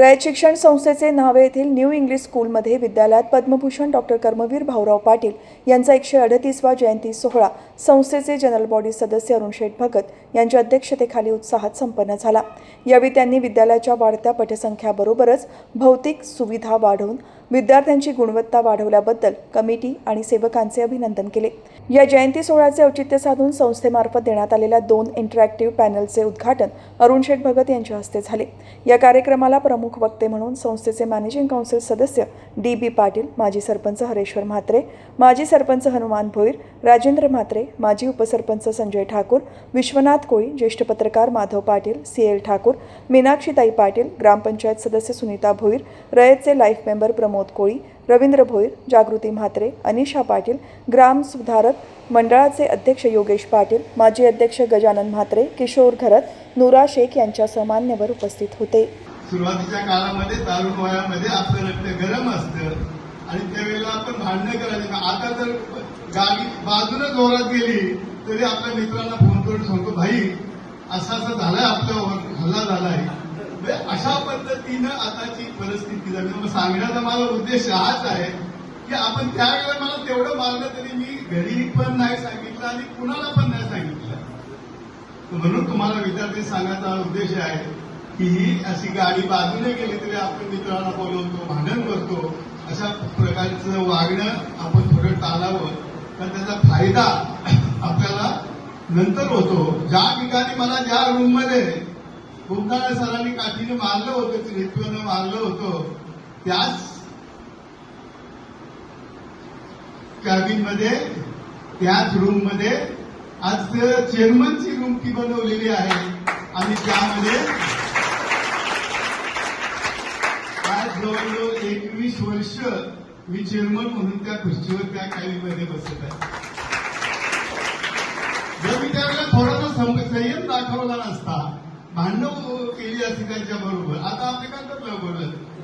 रयत शिक्षण संस्थेचे न्हावे येथील न्यू इंग्लिश स्कूलमध्ये विद्यालयात पद्मभूषण डॉक्टर कर्मवीर भाऊराव पाटील यांचा एकशे अडतीसवा जयंती सोहळा संस्थेचे जनरल बॉडी सदस्य अरुण शेठ भगत यांच्या अध्यक्षतेखाली उत्साहात संपन्न झाला. यावेळी त्यांनी विद्यालयाच्या वाढत्या पटसंख्याबरोबरच भौतिक सुविधा वाढवून विद्यार्थ्यांची गुणवत्ता वाढवल्याबद्दल कमिटी आणि सेवकांचे अभिनंदन केले. या जयंती सोहळ्याचे औचित्य साधून संस्थेमार्फत देण्यात आलेल्या दोन इंटरॅक्टिव्ह पॅनलचे उद्घाटन अरुण शेठ भगत यांच्या हस्ते झाले. या कार्यक्रमाला प्रमुख वक्ते म्हणून संस्थेचे मॅनेजिंग काउन्सिल सदस्य डी बी पाटील माजी सरपंच हरेश्वर म्हात्रे माजी सरपंच हनुमान भोईर राजेंद्र म्हात्रे माजी उपसरपंच संजय ठाकूर विश्वनाथ कोळी ज्येष्ठ पत्रकार माधव पाटील सी एल ठाकूर मीनाक्षीताई पाटील ग्रामपंचायत सदस्य सुनीता भोईर रयतचे लाईफ मेंबर प्रमोद कोळी रवींद्र भोईर जागृती म्हात्रे अनिशा पाटील ग्राम सुधारक मंडळाचे अध्यक्ष योगेश पाटील माजी अध्यक्ष गजानन म्हात्रे किशोर घरत नुरा शेख यांच्यासह मान्यवर उपस्थित होते. सुरुवातीच्या काळामध्ये तारुण वयामध्ये आपलं रक्त गरम असतं. आणि त्यावेळेला आपण भांडणं करायचं. आता जर गाडी बाजूने जोरात गेली तरी आपल्या मित्रांना फोन करून सांगतो भाई असं असं झालंय आपल्यावर हल्ला झालाय. म्हणजे अशा पद्धतीनं आताची परिस्थिती झाली. मग सांगण्याचा माझा उद्देश हाच आहे की आपण त्यावेळेला मला तेवढं मागलं तरी मी घरी पण नाही सांगितलं आणि कुणाला पण नाही सांगितलं. म्हणून तुम्हाला विद्यार्थी सांगायचा उद्देश आहे की ही अशी गाडी बाजूने गेली तरी आपण मित्रांना बोलवतो भांडण करतो अशा प्रकारचं वागणं आपण थोडं टाळावं. तर त्याचा फायदा आपल्याला नंतर होतो. ज्या ठिकाणी मला ज्या रूममध्ये सरांनी काठीने मारलं होतं त्रित्वानं मारलं होतं त्याच कॅबिनमध्ये त्याच रूममध्ये आज चेअरमनची रूम ती बनवलेली आहे. आणि त्यामध्ये आज जवळजवळ एकवीस वर्ष मी चेअरमन म्हणून त्या खुर्चीवर त्या कॅबिनमध्ये बसत आहे. जर मी त्यावेळेला थोडासा संयम दाखवला नसता भांडणं केली असती त्यांच्या बरोबर आता आपले काय बरोबर